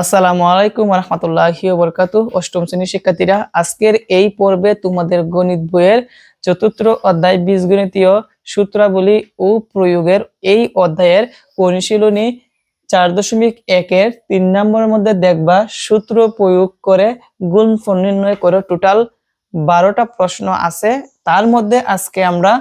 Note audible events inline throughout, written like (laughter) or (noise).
আসসালামু আলাইকুম রহমতুল্লাহি বরকাত অষ্টম শ্রেণির শিক্ষার্থীরা, আজকের এই পর্বে তোমাদের গণিত বইয়ের চতুর্থ অধ্যায় বীজগণিতীয় সূত্রাবলী ও প্রয়োগের এই অধ্যায়ের অনুশীলনী চার দশমিক একের তিন নম্বরের মধ্যে দেখবা সূত্র প্রয়োগ করে গুণফল নির্ণয় করে। টোটাল বারোটা প্রশ্ন আছে। তার মধ্যে আজকে আমরা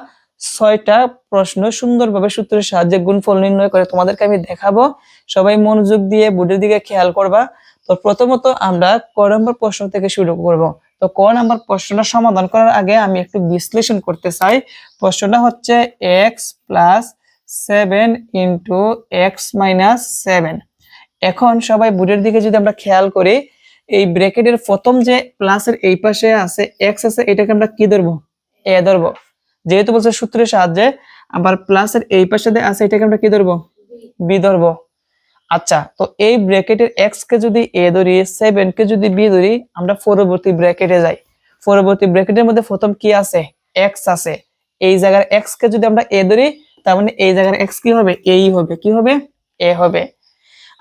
ছয়টা প্রশ্ন সুন্দরভাবে সূত্রের সাহায্যে গুণফল নির্ণয় করে তোমাদেরকে আমি দেখাবো। সবাই মনোযোগ দিয়ে বোর্ডের দিকে খেয়াল করবা। তো প্রথমত আমরা ক নম্বর প্রশ্ন থেকে শুরু করব। তো ক নম্বর প্রশ্নটা সমাধান করার আগে আমি একটু বিশ্লেষণ করতে চাই। প্রশ্নটা হচ্ছে X plus seven into X minus seven এখন সবাই বোর্ডের দিকে যদি আমরা খেয়াল করি, এই ব্র্যাকেটের প্রথম যে প্লাসের এই পাশে আছে এক্স আছে, এটাকে আমরা কি ধরবো? এ ধরবো। যেহেতু বলছে সূত্রের সাহায্যে, আবার প্লাসের এই পাশে আছে, এটাকে আমরা কি ধরবো? বি ধরবো। আচ্ছা তো এই ব্র্যাকেটের এক্স কে যদি এ ধরি সেভেন কে যদি বি ধরি, আমরা পরবর্তী ব্র্যাকেটে যাই। পরবর্তী ব্র্যাকেটের মধ্যে প্রথম কি আছে? এক্স আছে। এই জায়গার এক্স কে যদি আমরা এ ধরি, তার মানে এই জায়গার এক্স কি হবে? এই হবে। কি হবে? এ হবে।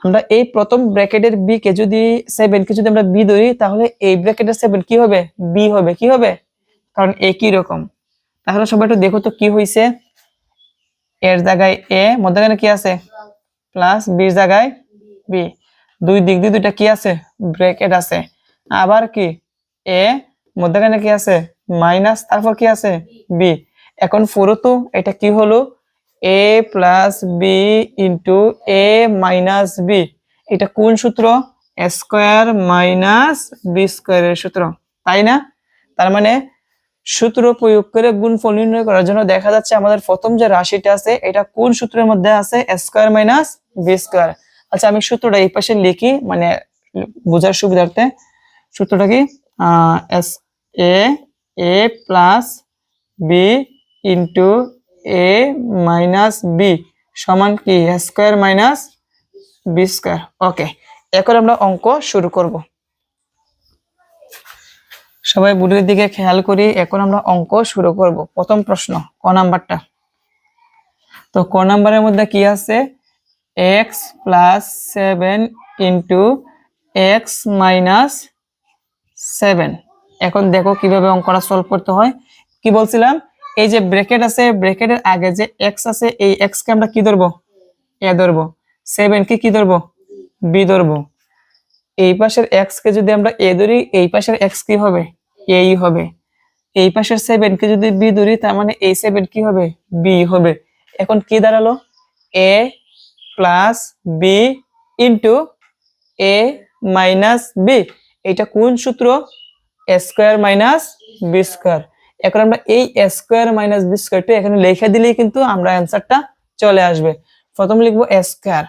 আমরা এই প্রথম ব্র্যাকেটের বি কে যদি সেভেন কে যদি আমরা বি ধরি, তাহলে এই ব্র্যাকেটের সেভেন কি হবে? বি হবে। কি হবে? কারণ একই রকম? তাহলে সবাই একটু দেখো তো কি হয়েছে এর জায়গায় এ মধ্যখানে কি আছে? প্লাস বির জায়গায় বি দুই দিক দিয়ে দুইটা কি আছে? ব্র্যাকেট আছে। আবার কি? এ মধ্যখানে কি আছে? মাইনাস তারপর কি আছে? বি এখন তো এটা কি হলো? A plus B into A minus B এটা কোন সূত্র? স্কোয়ার মাইনাস বি স্কোয়ারের সূত্র। তাই না? তার মানে সূত্র প্রয়োগ করে গুণফল নির্ণয় করার জন্য দেখা যাচ্ছে আমাদের প্রথম যে রাশিটা আছে, এটা কোন সূত্রের মধ্যে আছে? স্কোয়ার মাইনাস বি স্কোয়ার আচ্ছা আমি সূত্রটা এই পাশে লিখি মানে বোঝার সুবিধার্থে। সূত্রটা কি? S A A plus B into A minus B সমান কি? Square minus B square okay এখন আমরা অঙ্ক শুরু করব। সবাই বুড়ির দিকে খেয়াল করি, এখন আমরা অঙ্ক শুরু করব। প্রথম প্রশ্ন, ক নাম্বারটা? তো ক নাম্বারের মধ্যে কি আছে? X plus seven into X minus seven এখন দেখো কীভাবে অঙ্কটা সলভ করতে হয়। কি বলছিলাম? এই যে ব্রেকেট আছে ব্রেকেটের আগে যে এক্স আছে, এই এক্স কে আমরা কি ধরবো? এ ধরবো। সেভেন কে ধরবো? বি ধরবো। এই পাশের এক্স কে যদি আমরা এ ধরি, এই পাশের এক্স কি হবে? এই হবে। এই পাশের সেভেন কে যদি বি ধরি, তার মানে এই সেভেন কি হবে? বি হবে। এখন কি দাঁড়াল? A plus B into A minus B এটা কোন সূত্র? স্কোয়ার মাইনাস বি স্কোয়ার এখন আমরা এই স্কোয়ার মাইনাস বি স্কোয়ারটা এখানে লিখে দিলেই কিন্তু আমরা অ্যান্সারটা চলে আসবে। প্রথম লিখব স্কোয়ার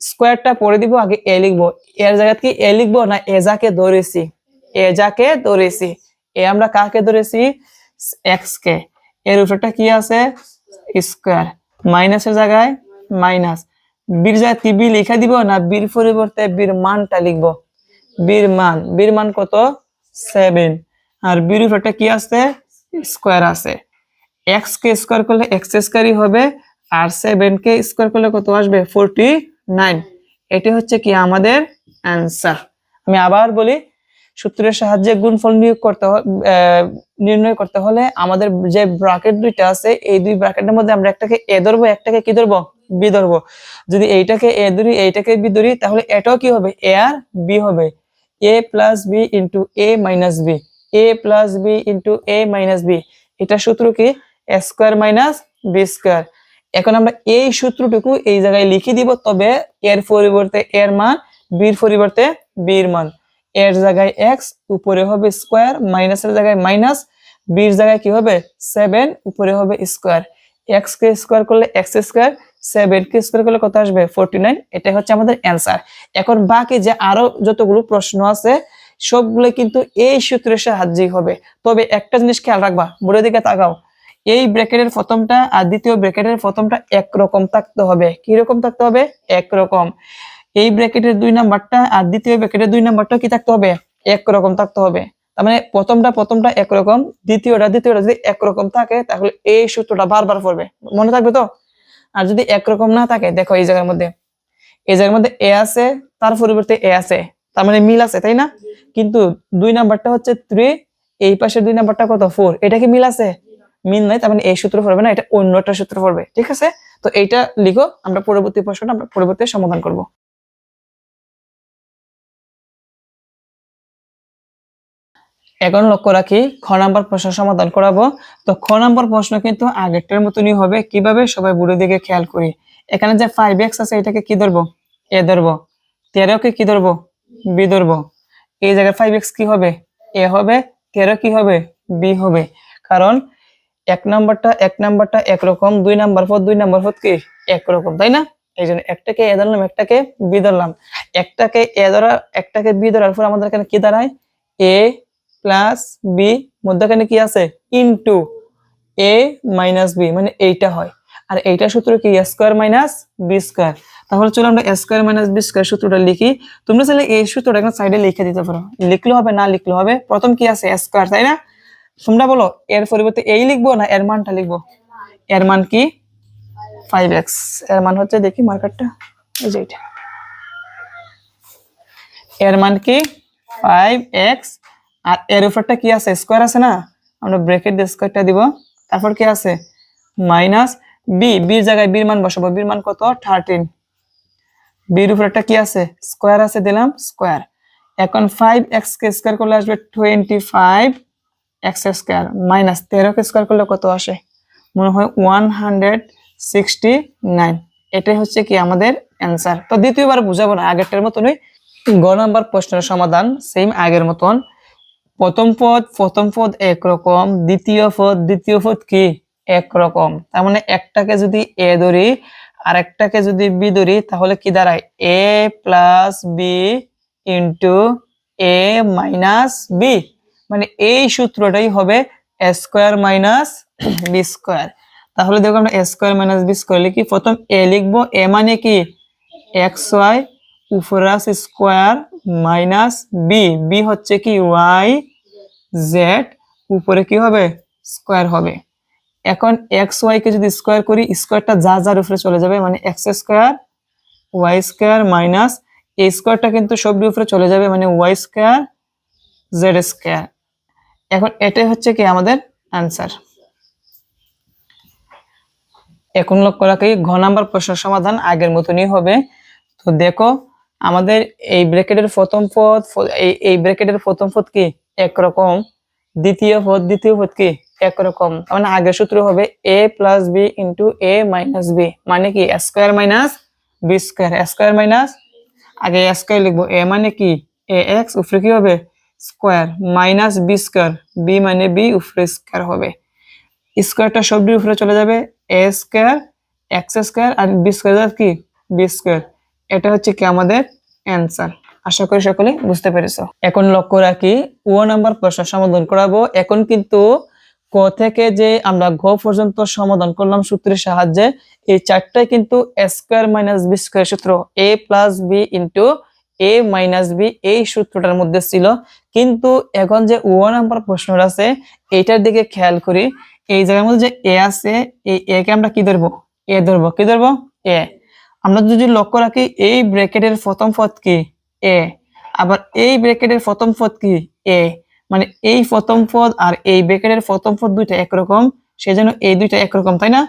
স্কোয়ারটা পরে দিব, আগে এ লিখব। এর জায়গা কি এ লিখব না এ যাকে ধরেছি? এ যাকে ধরেছি। এ আমরা কাকে ধরেছি? এক্স কে। এর উপরটা কি আছে? স্কোয়ার মাইনাসের জায়গায় মাইনাস বীর জাতি বি লিখা দিব না বীর পরিবর্তে বীর মানটা লিখব? বীর মান। বীর মান কত? সেভেন আর বীর উপরটা কি আছে? স্কোয়ার আছে। এক্স কে স্কোয়ার করলে এক্স স্কোয়ারই হবে আর সেভেন কে স্কোয়ার করলে কত আসবে? ফোরটি নাইন এটি হচ্ছে কি আমাদের অ্যান্সার আমি আবার বলি সূত্রের সাহায্যে গুণফল নিয়োগ করতে নির্ণয় করতে হলে আমাদের যে ব্রাকেট দুইটা আছে, এই দুই ব্রাকেটের মধ্যে আমরা একটাকে এ ধরবো, একটাকে কি ধরবো? বি ধরবো। যদি এইটাকে এ ধরি, এইটাকে বি ধরি, তাহলে এটাও কি হবে? এ আর বি হবে। A plus B into A minus B. A plus B into A minus B. এটা সূত্র কি? স্কোয়ার মাইনাস বি স্কোয়ার এখন আমরা এই সূত্রটুকু এই জায়গায় লিখে দিব, তবে এর পরিবর্তে এর মান বির পরিবর্তে বির মান। এর জায়গায় এক্স উপরে হবে স্কোয়ার মাইনাসের জায়গায় মাইনাস বির জায়গায় কি হবে? সেভেন উপরে হবে স্কোয়ার এক্স কে স্কোয়ার করলে এক্স স্কোয়ার সেভেন কে স্কোয়ার করলে কত আসবে? ফোরটি নাইন এটাই হচ্ছে আমাদের অ্যান্সার এখন বাকি যে আরও যতগুলো প্রশ্ন আছে, সবগুলো কিন্তু এই সূত্রের সাহায্যেই হবে। তবে একটা জিনিস খেয়াল রাখবা, বুড়ো দিকে তাকাও। এই ব্র্যাকেটের প্রথমটা আর দ্বিতীয় ব্র্যাকেটের প্রথমটা একরকম থাকতে হবে। কি রকম থাকতে হবে? একরকম। এই ব্র্যাকেটের দুই নাম্বারটা আর দ্বিতীয় ব্র্যাকেটের দুই নাম্বারটা কি থাকতে হবে? একরকম থাকতে হবে। তার মানে প্রথমটা প্রথমটা একরকম, দ্বিতীয়টা দ্বিতীয়টা যদি একরকম থাকে, তাহলে এই সূত্রটা বারবার পড়বে। মনে থাকবে তো? আর যদি একরকম না থাকে, দেখো এই জায়গার মধ্যে। এই জায়গার মধ্যে এ আছে, তার পরিবর্তে এ আছে। তার মানে মিল আছে, তাই না? কিন্তু দুই নাম্বারটা হচ্ছে থ্রি এই পাশের দুই নাম্বারটা কত? ফোর এটা কি মিল আছে? মিল নাই, তার মানে এই সূত্র পড়বে না, এটা অন্য একটা সূত্র পড়বে। ঠিক আছে? তো এইটা লিখো, আমরা পরবর্তী প্রশ্নটা আমরা পরবর্তী সমাধান করব। এখন লক্ষ্য রাখি, খ নাম্বার প্রশ্ন সমাধান করাবো। তো খ নাম্বার প্রশ্ন কিন্তু আগেরটার মতনই হবে। কীভাবে? সবাই বুড়ো দিকে খেয়াল করি। এখানে যে ফাইভ এক্স আছে, এটাকে কি ধরবো? এ ধরবো। তেরোকে কি ধরবো? বি ধরবো। এই জায়গায় ফাইভ এক্স কি হবে? এ হবে। তেরো কি হবে? বি হবে। কারণ এক নাম্বারটা এক নাম্বারটা একরকম, দুই নাম্বার পদ, দুই নাম্বার পদ কি? একরকম, তাই না? এই জন্য একটাকে এ ধরলাম, একটাকে বি ধরলাম। একটাকে এ ধরা, একটাকে বি ধরার পর আমাদের এখানে কি দাঁড়ায়? এ প্লাস বি মধ্যখানে কি আছে? ইনটু এ মাইনাস বি মানে এইটা হয়। আর এইটা সূত্র কি? স্কোয়ার মাইনাস বি স্কোয়ার তাহলে চলো আমরা স্কোয়ার মাইনাস বি স্কোয়ার সূত্রটা লিখি। তোমরা চাইলে এই সূত্রটা এখন সাইডে লিখে দিতে পারো। লিখলে হবে, না লিখলে হবে? প্রথম কি আছে? স্কোয়ার তাই না? তোমরা বলো, এর পরিবর্তে এই লিখব না এর মানটা লিখব? এর মান কি? ফাইভ এক্সের মান হচ্ছে দেখি মার্কারটা এই যে এটা এর মান কি? ফাইভ এক্স আর এর উপরটা কি আছে? স্কোয়ার আছে না? আমরা ব্রেকেট দিয়ে স্কোয়ারটা দিব। তারপর কি আছে? মাইনাস বি বির জায়গায় বির মান বসাবো। বির মান কত? থার্টিন বির উপরটা কি আছে? স্কোয়ার আছে দিলাম স্কোয়ার এখন ফাইভ এক্স কে স্কোয়ার করলে আসবে twenty five X square minus তেরো কে স্কোয়ার করলে কত আসে? মনে হয় ওয়ান হান্ড্রেড সিক্সটি নাইন এটাই হচ্ছে কি আমাদের অ্যান্সার তো দ্বিতীয়বার বুঝাবো না, আগেরটার মতনই। গ নাম্বার প্রশ্নের সমাধান সেম আগের মতন। প্রথম পদ প্রথম পদ একরকম, দ্বিতীয় পদ দ্বিতীয় পদ কি? একরকম। তার মানে একটাকে যদি এ ধরি আর একটাকে যদি বি ধরি, তাহলে কি দাঁড়ায়? A plus B into A minus B. মানে এই সূত্রটাই হবে স্কোয়ার মাইনাস বি স্কোয়ার। তাহলে দেখো আমরা স্কোয়ার মাইনাস বি স্কোয়ার লিখি। প্রথম এ লিখব, এ মানে কি? এক্স ওয়াই উপরে আছে স্কোয়ার মাইনাস বি বি হচ্ছে কি ওয়াই জেড উপরে কি হবে? স্কোয়ার হবে। এখন এক্স ওয়াই কে যদি স্কোয়ার করি, স্কোয়ারটা যা যার উপরে চলে যাবে মানে X square Y square minus এই স্কোয়ারটা কিন্তু সবটির উপরে চলে যাবে মানে ওয়াই স্কোয়ার জেড স্কোয়ার। এখন এটাই হচ্ছে কি আমাদের অ্যান্সার এখন লক্ষ্য রাখি, ঘ নাম্বার প্রশ্নের সমাধান আগের মতনই হবে। তো দেখো আমাদের এই ব্র্যাকেটের প্রথম পদ, এই ব্র্যাকেটের প্রথম পদ কি? একরকম। দ্বিতীয় পদ দ্বিতীয় পদ কি? একরকম। মানে আগের সূত্র হবে A plus B into A minus B মানে কি? Square minus B square square minus আগে স্কোয়ার লিখব। এ মানে কি? এ এক্স উপরে কি হবে? Square minus B square B মানে বি উপরে স্কোয়ার হবে। স্কোয়ারটা সবটির উপরে চলে যাবে এ স্কোয়ার এক্স স্কোয়ার আর বি স্কোয়ার কি? বি স্কোয়ার এটা হচ্ছে কি আমাদের অ্যান্সার আশা করি সকলে বুঝতে পেরেছ। এখন লক্ষ্য রাখি ও নাম্বার প্রশ্ন সমাধান করাবো। এখন কিন্তু ক থেকে যে আমরা ঘ পর্যন্ত সমাধান করলাম সূত্রের সাহায্যে, এই চারটাই কিন্তু স্কোয়ার মাইনাস বি স্কোয়ার সূত্র A plus B into A minus B এই সূত্রটার মধ্যে ছিল। কিন্তু এখন যে ও নাম্বার প্রশ্নটা আছে, এইটার দিকে খেয়াল করি। এই জায়গার মধ্যে যে এ আছে, এই এ কে আমরা কি ধরবো? এ ধরবো। কি ধরবো? এ আমরা যদি লক্ষ্য রাখি, এই ব্র্যাকেটের প্রথম পদ কি? এ আবার এই ব্র্যাকেটের প্রথম পদ কি? এ মানে এই প্রথম পদ আর এই ব্র্যাকেটের প্রথম পদ দুইটা একরকম, সেজন্য এই দুইটা একরকম, তাই না?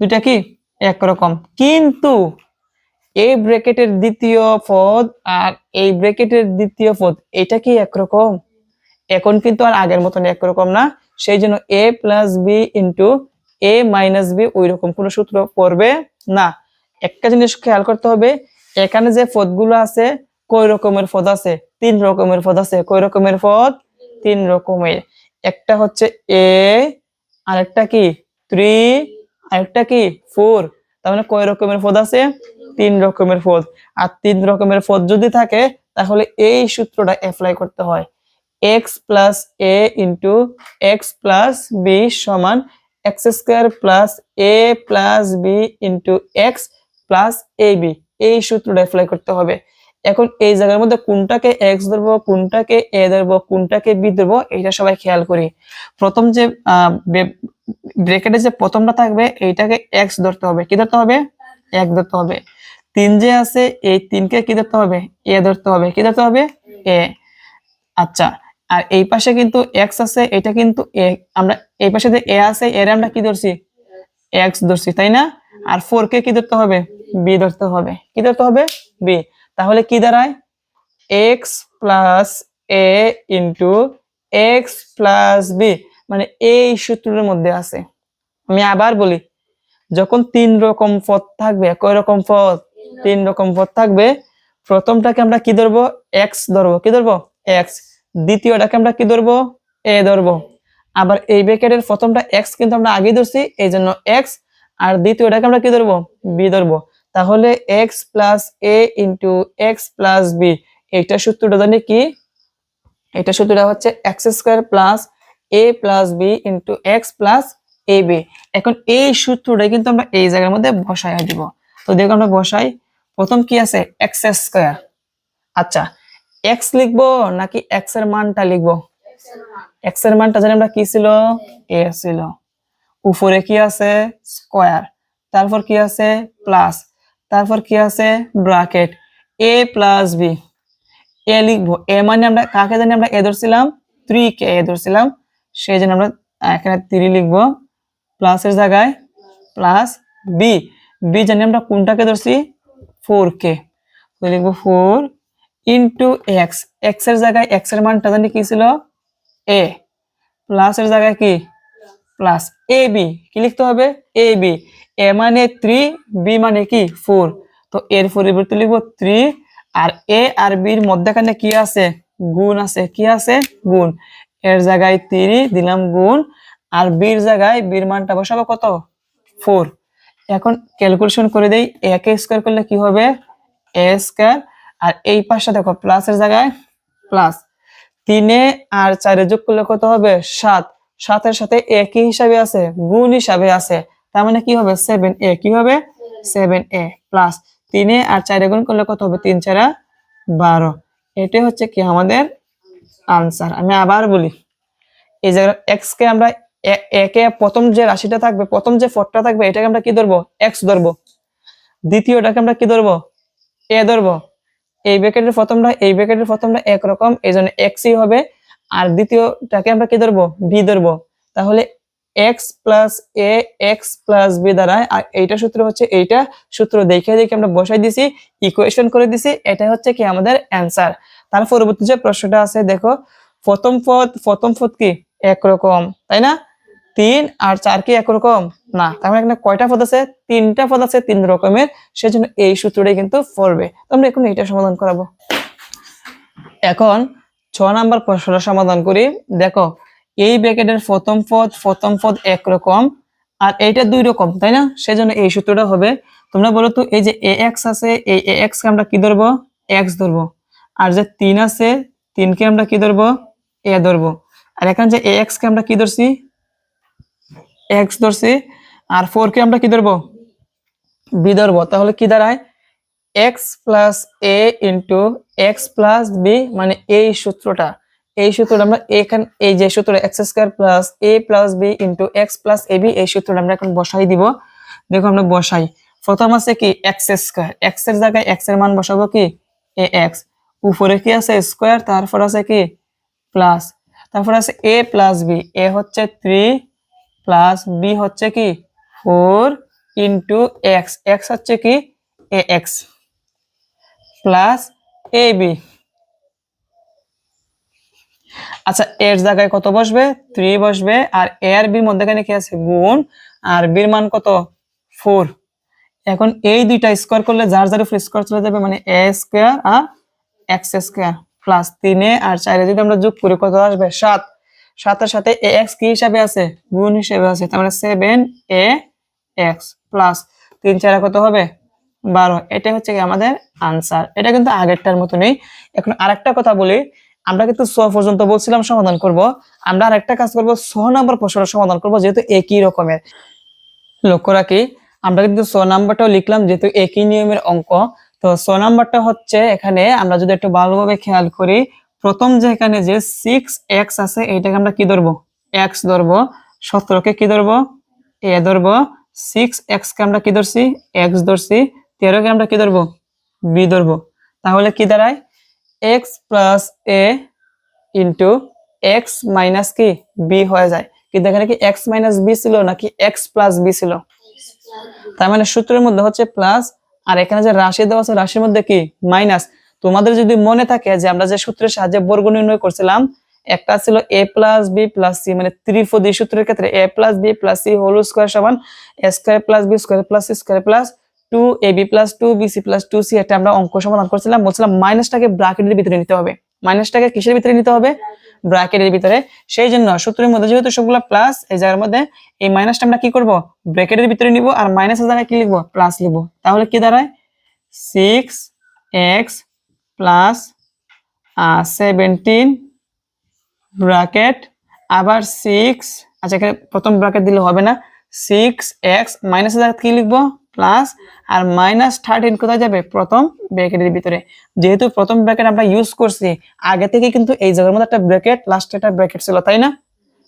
দুইটা কি? একরকম। কিন্তু এই ব্র্যাকেটের দ্বিতীয় পদ আর এই ব্র্যাকেটের দ্বিতীয় পদ, এটা কি একরকম? এখন কিন্তু আর আগের মতন একরকম না সেই জন্য A plus B into A minus B ওই রকম কোনো সূত্র পড়বে না। একটা জিনিস খেয়াল করতে হবে, এখানে যে পদগুলো আছে, কয় রকমের পদ আছে? তিন রকমের পদ আছে। কয় রকমের পদ তিন রকমের। একটা হচ্ছে এ আরেকটা কি? থ্রি আরেকটা কি? ফোর তার মানে কয় রকমের পদ আছে? তিন রকমের পদ আর তিন রকমের পদ যদি থাকে, তাহলে এই সূত্রটা অ্যাপ্লাই করতে হয়। X plus A into X plus B সমান X square plus A plus B into X plus A B এই সূত্রটা অ্যাপ্লাই করতে হবে। এখন এই জায়গার মধ্যে কোনটাকে এক্স ধরবো, কোনটাকে এ ধরবো, কোনটাকে বি ধরবো এটা সবাই খেয়াল করি। প্রথম যে ব্রেকেটে যে প্রথমটা থাকবে, এইটাকে এক্স ধরতে হবে। কি ধরতে হবে? এক ধরতে হবে। তিন যে আছে, এই তিনকে কি ধরতে হবে? এ ধরতে হবে। কি ধরতে হবে? এ আচ্ছা আর এই পাশে কিন্তু এক্স আছে, এটা কিন্তু এ আমরা এই পাশে যে এ আছে, এর আমরা কি ধরছি? এক্স ধরছি, তাই না? আর ফোর কে কি ধরতে হবে? বি ধরতে হবে। কি ধরতে হবে? বি তাহলে কি দাঁড়ায়? X plus A into X plus B মানে এই সূত্রের মধ্যে আছে। আমি আবার বলি, যখন তিন রকম পদ থাকবে কয় রকম পদ, তিন রকম পদ থাকবে, প্রথমটাকে আমরা কি ধরবো? এক্স ধরবো। কি ধরবো? এক্স দ্বিতীয়টাকে আমরা কি ধরবো? এ ধরবো। আবার এই ব্র্যাকেটের প্রথমটা এক্স কিন্তু আমরা আগেই ধরছি এই জন্য এক্স আর দ্বিতীয়টাকে আমরা কি ধরবো? বি ধরবো। তাহলে X plus A into X plus B এইটা সূত্রটা জানি কি? এটা সূত্রটা হচ্ছে X square plus A plus B into X plus A B এখন এই সূত্রটা কিন্তু আমরা এই জায়গার মধ্যে বসাই দিব। তো দেখো আমরা বসাই, প্রথম কি আছে? এক্স স্কোয়ার আচ্ছা এক্স লিখব নাকি এক্সের মানটা লিখব? এক্সের মানটা জানি আমরা কি ছিল? এ ছিল। উপরে কি আছে? স্কোয়ার তারপর কি আছে? প্লাস তারপর কি আছে? Bracket A plus B A লিখব। এ মানে আমরা কাকে জানি? আমরা এ ধরছিলাম থ্রি কে এ ধরছিলাম। সেই জন্য আমরা এখানে থ্রি লিখব। প্লাসের জায়গায় প্লাস বি বি জানি আমরা কোনটাকে ধরছি? ফোর কে লিখব ফোর ইন্টু এক্স এক্সের জায়গায় এক্সের মানটা জানি কি ছিল? এ প্লাসের জায়গায় কি? প্লাস এ বি কি লিখতে হবে? এ বি এ মানে থ্রি বি মানে কি? ফোর তো এর পরিবর্তে লিখব থ্রি আর এ আর বির মধ্যখানে কি আছে? গুণ আছে। কি আছে? গুণ। এর জায়গায় থ্রি দিলাম গুণ। আর বির জায়গায় বির মানটা বসাবো কত? ফোর এখন ক্যালকুলেশন করে দেই। একে স্কোয়ার করলে কি হবে? এ স্কোয়ার আর এই পাশে দেখো প্লাসের জায়গায় প্লাস তিনে আর চারে যোগ করলে কত হবে? সাত। সাতের সাথে একই হিসাবে আছে? গুণ হিসাবে আছে। তার মানে কি হবে? সেভেন এ কি হবে? সেভেন এ প্লাস তিনে আর চারে গুণ করলে কত হবে? তিন চারা বারো। এটাই হচ্ছে কি আমাদের আনসার আমি আবার বলি, এই জায়গায় এক্স কে আমরা একে প্রথম যে রাশিটা থাকবে, প্রথম যে ফটটা থাকবে, এটাকে আমরা কি ধরবো? এক্স ধরবো। দ্বিতীয়টাকে আমরা কি ধরবো? এ ধরবো। এই ব্র্যাকেটের প্রথমটা, এই ব্র্যাকেটের প্রথমটা একরকম, এই জন্য এক্সই হবে। আর দ্বিতীয়টাকে আমরা কি ধরবো? বি ধরবো। তাহলে X plus A X plus B দ্বারায় আর এইটা সূত্র হচ্ছে এইটা সূত্র দেখে দেখে আমরা বসাই দিছি ইকুয়েশন করে দিছি এটা হচ্ছে কি আমাদের অ্যান্সার তার পরবর্তী যে প্রশ্নটা আছে, দেখো, প্রথম পদ প্রথম পদ কি? একরকম, তাই না? তিন আর চার কি একরকম? না, তার মানে এখানে কয়টা পদ আছে? তিনটা পদ আছে তিন রকমের, সেজন্য এই সূত্রটাই কিন্তু পড়বে। আমরা এখন এটা সমাধান করাবো। এখন ছ নাম্বার প্রশ্নটা সমাধান করি। দেখো এই ব্র্যাকেটের প্রথম পদ প্রথম পদ একরকম, আর এইটা দুই রকম তাই না? সেজন্য এই সূত্রটা হবে, তোমরা বলো তো, এই যে এ এক্স আছে, এই এ এক্স কে আমরা কি ধরবো? এক্স ধরবো। আর যে তিন আছে, তিনকে আমরা কি ধরবো? এ ধরবো। আর এখানে যে এ এক্স কে আমরা কি ধরছি? এক্স ধরছি। আর ফোর কে আমরা কি ধরবো? বি ধরবো। তাহলে কি দাঁড়ায়? X plus A into X plus B মানে এই সূত্রটা। এই সূত্রটা আমরা এখান এই যে সূত্র X square plus A plus B into X plus A B এই সূত্রটা আমরা এখন বসাই দিব। দেখো আমরা বসাই। প্রথম আছে কি? এক্স স্কোয়ার এক্সের জায়গায় এক্সের মান বসাবো কি? এ এক্স উপরে কি আছে? স্কোয়ার তারপর আছে কি? প্লাস তারপর আছে এ প্লাস বি এ হচ্ছে থ্রি প্লাস বি হচ্ছে কি? ফোর ইন্টু এক্স এক্স হচ্ছে কি? A X plus A B আচ্ছা এর জায়গায় কত বসবে? থ্রি বসবে। আর এ আর বির মধ্যখানে কি আছে? গুণ। আর বির মান কত? ফোর। এখন এই দুইটা স্কোয়ার করলে যার যার উপর স্কোয়ার চলে যাবে মানে এ স্কোয়ার আর এক্স স্কোয়ার প্লাস তিনে আর চারে যদি আমরা যোগ করি, কত আসবে? সাত। সাতের সাথে এ এক্স কি হিসাবে আছে? গুণ হিসেবে আছে। তার মানে সেভেন এ এক্স প্লাস তিন চারে কত হবে? বারো। এটা হচ্ছে কি আমাদের আনসার এটা কিন্তু আগেরটার মতো নেই এখন আরেকটা কথা বলি। আমরা কিন্তু ছ পর্যন্ত বলছিলাম সমাধান করব। আমরা আরেকটা কাজ করব ছ নম্বর প্রশ্নটা সমাধান করব, যেহেতু একই রকমের। লক্ষ্য রাখি, আমরা কিন্তু ছ নাম্বারটাও লিখলাম, যেহেতু একই নিয়মের অঙ্ক। তো ছ নাম্বারটা হচ্ছে এখানে আমরা যদি একটু ভালোভাবে খেয়াল করি, প্রথম যে এখানে যে সিক্স এক্স আছে, এইটাকে আমরা কি ধরবো? এক্স ধরবো। সতেরোকে কি ধরবো? এ ধরবো। সিক্স কে আমরা কি ধরছি? এক্স ধরছি। তেরোকে আমরা কি ধরবো? বি ধরবো। তাহলে কি দাঁড়ায়? X plus A into X minus কি? বি হয়ে যায়। কিন্তু এখানে কি এক্স মাইনাস বি ছিল নাকি এক্স প্লাস বি ছিল? তার মানে সূত্রের মধ্যে হচ্ছে প্লাস আর এখানে যে রাশি দেওয়া আছে, রাশির মধ্যে কি? মাইনাস তোমাদের যদি মনে থাকে যে আমরা যে সূত্রের সাহায্যে বর্গ নির্ণয় করছিলাম, একটা ছিল A plus B plus C মানে ত্রিপদী সূত্রের ক্ষেত্রে A plus B plus C whole square সমান A square plus B square plus C square plus two A B plus two, B C plus two, C একটা আমরা অঙ্ক সমাধান করছিলাম। বলছিলাম মাইনাসটাকে ব্রাকেটের ভিতরে নিতে হবে। মাইনাসটাকে কিসের ভিতরে নিতে হবে? ব্র্যাকেটের ভিতরে। সেই জন্য সূত্রের মধ্যে যেহেতু সবগুলো প্লাস এই জায়গার মধ্যে এই মাইনাসটা আমরা কি করব? ব্র্যাকেটের ভিতরে নিব আর মাইনাসের জায়গায় কি লিখব? প্লাস লিখব। তাহলে কি দাঁড়ায়? Six X plus seventeen bracket আবার সিক্স আচ্ছা এখানে প্রথম ব্র্যাকেট দিলে হবে না। সিক্স এক্স মাইনাসের জায়গায় কি লিখব? প্লাস আর মাইনাস থার্টিন কোথায় যাবে? প্রথম ব্র্যাকেটের ভিতরে। যেহেতু প্রথম ব্র্যাকেট আমরা ইউজ করছি, আগে থেকে কিন্তু এই জায়গার মধ্যে একটা ব্র্যাকেট লাস্টে একটা ব্র্যাকেট ছিল, তাই না?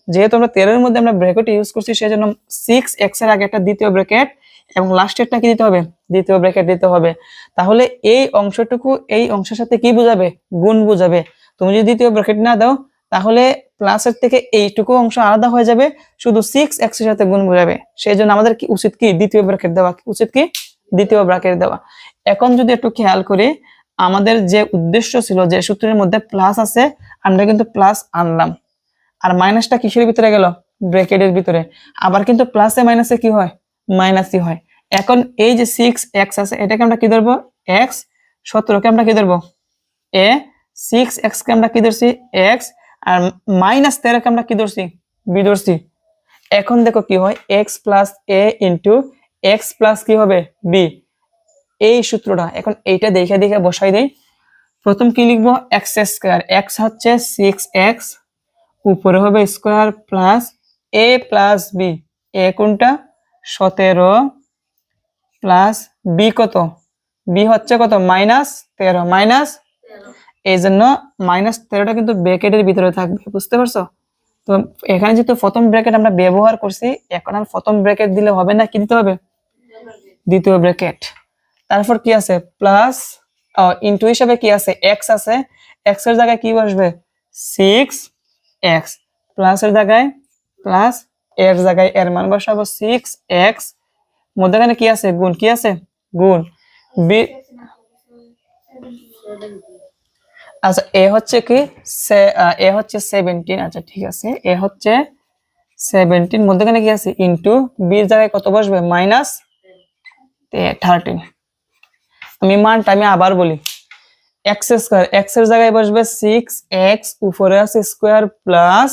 যেহেতু আমরা তেরোর মধ্যে আমরা ব্র্যাকেট ইউজ করছি সেই জন্য সিক্স এক্সের আগে একটা দ্বিতীয় ব্র্যাকেট এবং লাস্টেরটা কি দিতে হবে? দ্বিতীয় ব্র্যাকেট দিতে হবে। তাহলে এই অংশটুকু এই অংশের সাথে কি বোঝাবে? গুণ বোঝাবে। তুমি যদি দ্বিতীয় ব্র্যাকেট না দাও, তাহলে প্লাসের থেকে এইটুকু অংশ আলাদা হয়ে যাবে। শুধু সিক্স এক্সের সাথে গুণ বোঝাবে। সেই জন্য আমাদের কি উচিত কি? দ্বিতীয় ব্র্যাকেট দেওয়া উচিত কি? দ্বিতীয় ব্র্যাকেট দেওয়া। এখন যদি একটু খেয়াল করি, আমাদের যে উদ্দেশ্য ছিল, যে সূত্রের মধ্যে প্লাস আছে, আমরা কিন্তু প্লাস আনলাম। আর মাইনাসটা কিসের ভিতরে গেল? ব্র্যাকেটের ভিতরে। আবার কিন্তু প্লাসে মাইনাসে কি হয়? মাইনাসই হয়। এখন এই যে সিক্স এক্স আছে, এটাকে আমরা কি ধরবো? এক্স সতেরোকে আমরা কি ধরবো? এ সিক্স এক্স কে আমরা কি ধরছি? এক্স আর মাইনাস তেরোকে আমরা কি ধরছি? বি ধরছি। এখন দেখো কি হয়? X plus A into X plus কি হবে? বি এই সূত্রটা এখন এইটা দেখে দেখে বসাই দেই। প্রথম কি লিখব? এক্স স্কোয়ার এক্স হচ্ছে সিক্স এক্স উপরে হবে square plus A plus B A কোনটা? সতেরো প্লাস বি কত? বি হচ্ছে কত? মাইনাস তেরো। মাইনাস এই জন্য মাইনাস তেরোটা কিন্তু ব্র্যাকেটের ভিতরে থাকবে বুঝতে পারছ? তো এখানে যেহেতু প্রথম ব্র্যাকেট আমরা ব্যবহার করছি এখন আর প্রথম ব্র্যাকেট দিলে হবে না কি দিতে হবে? দ্বিতীয় ব্র্যাকেট তারপর কি আছে? প্লাস ইন্টু হিসাবে কি আছে? এক্স আছে। এক্সের জায়গায় কি বসবে? সিক্স এক্স প্লাস এর জায়গায় প্লাস এর জায়গায় এর মান বসাবো সিক্স এক্স মধ্যখানে কি আছে? গুণ। কি আছে? গুণ। বি আচ্ছা এ হচ্ছে কি? এ হচ্ছে সেভেন্টিন আচ্ছা ঠিক আছে। এ হচ্ছে সেভেন্টিন মধ্যখানে কি আছে? ইন্টু বির জায়গায় কত বসবে? মাইনাস থার্টিন আমি মানটা আমি আবার বলি। এক্স স্কোয়ার এক্সের জায়গায় বসবে সিক্স এক্স উপরে আছে স্কোয়ার প্লাস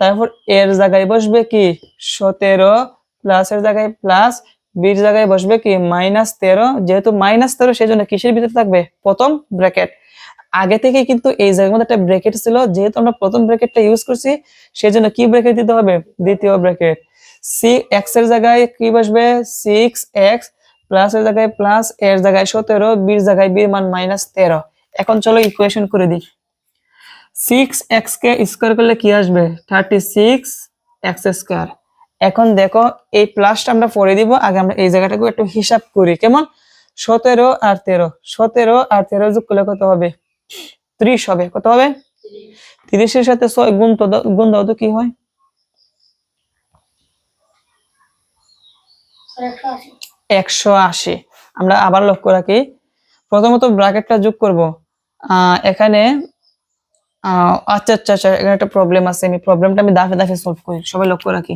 তারপর এর জায়গায় বসবে কি? সতেরো প্লাস এর জায়গায় প্লাস বির জায়গায় বসবে কি? মাইনাস তেরো, যেহেতু মাইনাস তেরো সেই জন্য কিসের ভিতরে থাকবে? প্রথম ব্র্যাকেট আগে থেকে কিন্তু এই জায়গার মধ্যে একটা ব্র্যাকেট ছিল, যেহেতু আমরা প্রথম ব্র্যাকেটটা ইউজ করছি সেই জন্য কি ব্র্যাকেট দিতে হবে? দ্বিতীয় ব্র্যাকেট সি এক্সের জায়গায় কি বসবে? সিক্স এক্স প্লাস এর জায়গায় প্লাস, এর জায়গায় সতেরো, বির জায়গায় বির মান মাইনাস তেরো। এখন চলো ইকুয়েশন করে দিই। সিক্স এক্স কে স্কোয়ার করলে কি আসবে? থার্টি সিক্স এক্স স্কোয়ার এখন দেখো, এই প্লাসটা আমরা পরে দিব, আগে আমরা এই জায়গাটাকে একটু হিসাব করি। কেমন? সতেরো আর তেরো। সতেরো আর তেরো যোগ করলে কত হবে? ত্রিশ হবে। কত হবে? তিরিশের সাথে ছয় গুণ গুণ দাও তো কি হয়? একশো আশি। আমরা আবার লক্ষ্য রাখি। প্রথমত ব্র্যাকেটটা যোগ করব। এখানে আচ্ছা আচ্ছা আচ্ছা এখানে একটা প্রবলেম আছে। আমি প্রবলেমটা আমি দাফে দাফে সলভ করি। সবাই লক্ষ্য রাখি।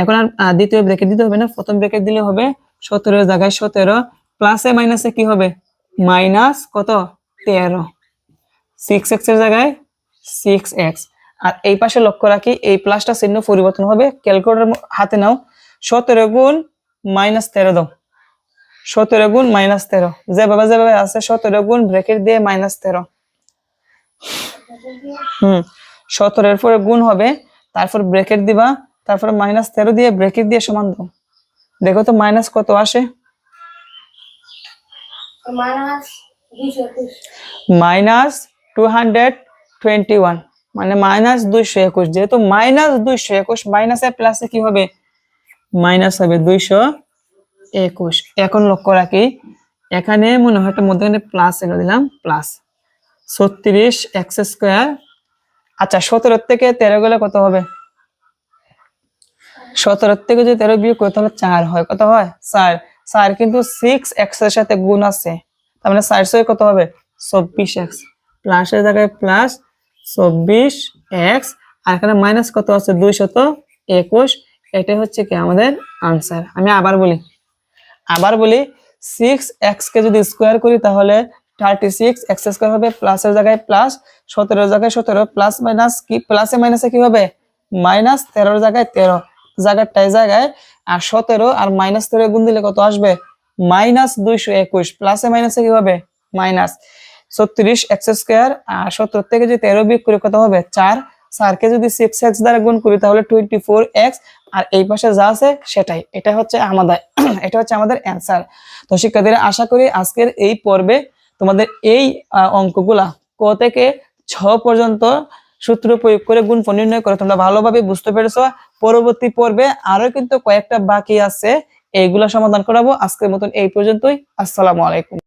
এখন আর দ্বিতীয় ব্র্যাকেট দিতে হবে না। প্রথম ব্র্যাকেট দিলে হবে সতেরো জায়গায় সতেরো। প্লাসে মাইনাসে কি হবে? মাইনাস কত? তেরো। সিক্স এক্সের জায়গায় সিক্স এক্স আর এই পাশে লক্ষ্য রাখি, এই প্লাসটা চিহ্ন পরিবর্তন হবে। ক্যালকুলেটর হাতে নাও। সতেরো গুণ মাইনাস তেরো দাও। সতেরো গুণ মাইনাস তেরো। যেভাবে যেভাবে আছে সতেরো গুণ ব্রেকেট দিয়ে মাইনাস তেরো। হুম সতেরোর পরে গুণ হবে তারপর ব্রেকেট দিবা তারপর মাইনাস তেরো দিয়ে ব্রেকেট দিয়ে সমান দাও। দেখো তো মাইনাস কত আসে? Minus minus two hundred twenty one মানে মাইনাস দুইশো একুশ। যেহেতু মাইনাস দুইশো একুশ মাইনাসে প্লাসে কি হবে? মাইনাস হবে দুইশো একুশ। এখন লক্ষ্য রাখি, এখানে মনে হয় একটা মধ্যখানে প্লাস এনে দিলাম প্লাস ছত্রিশ এক্স স্কোয়ার আচ্ছা সতেরো থেকে তেরো গেলে কত হবে? সতেরো থেকে যদি তেরো বিয়োগ করি তাহলে চার হয়। কত হয়? চার। চার কিন্তু সিক্স এক্সের সাথে গুণ আছে। তার মানে চার কত হবে? চব্বিশ এক্স প্লাসের জায়গায় প্লাস চব্বিশ এক্স আর এখানে মাইনাস কত আছে? দুইশত একুশ। এটাই হচ্ছে কি আমাদের আনসার আমি আবার বলি আবার বলি সিক্স এক্স কে যদি স্কোয়ার করি তাহলে থার্টি সিক্স এক্স স্কোয়ার হবে প্লাসের জায়গায় প্লাস সতেরোর জায়গায় সতেরো প্লাস মাইনাস কি প্লাসে মাইনাসে কি হবে? মাইনাস তেরোর জায়গায় তেরো। জায়গাটায় জায়গায়, আর সতেরো আর মাইনাস তেরো গুণ দিলে কত আসবে? মাইনাস দুইশো একুশ প্লাসে মাইনাসে কি হবে? মাইনাস ছত্রিশ এক্স স্কোয়ার আর সত্তর থেকে যদি তেরো বিয়োগ করি কত হবে? চার। চারকে যদি সিক্স এক্স দ্বারা গুণ করি তাহলে টোয়েন্টি ফোর এক্স আর এই পাশে যা আছে সেটাই। এটা হচ্ছে আমাদের, (clears throat) এটা হচ্ছে আমাদের অ্যান্সার তো শিক্ষার্থীরা, আশা করি আজকের এই পর্বে তোমাদের এই অঙ্কগুলা ক থেকে ছ পর্যন্ত সূত্র প্রয়োগ করে গুণ নির্ণয় করে তোমরা ভালোভাবে বুঝতে পেরেছ। পরবর্তী পর্বে আরও কিন্তু কয়েকটা বাকি আছে, এইগুলা সমাধান করাবো। আজকের মতন এই পর্যন্তই। আসসালামু আলাইকুম।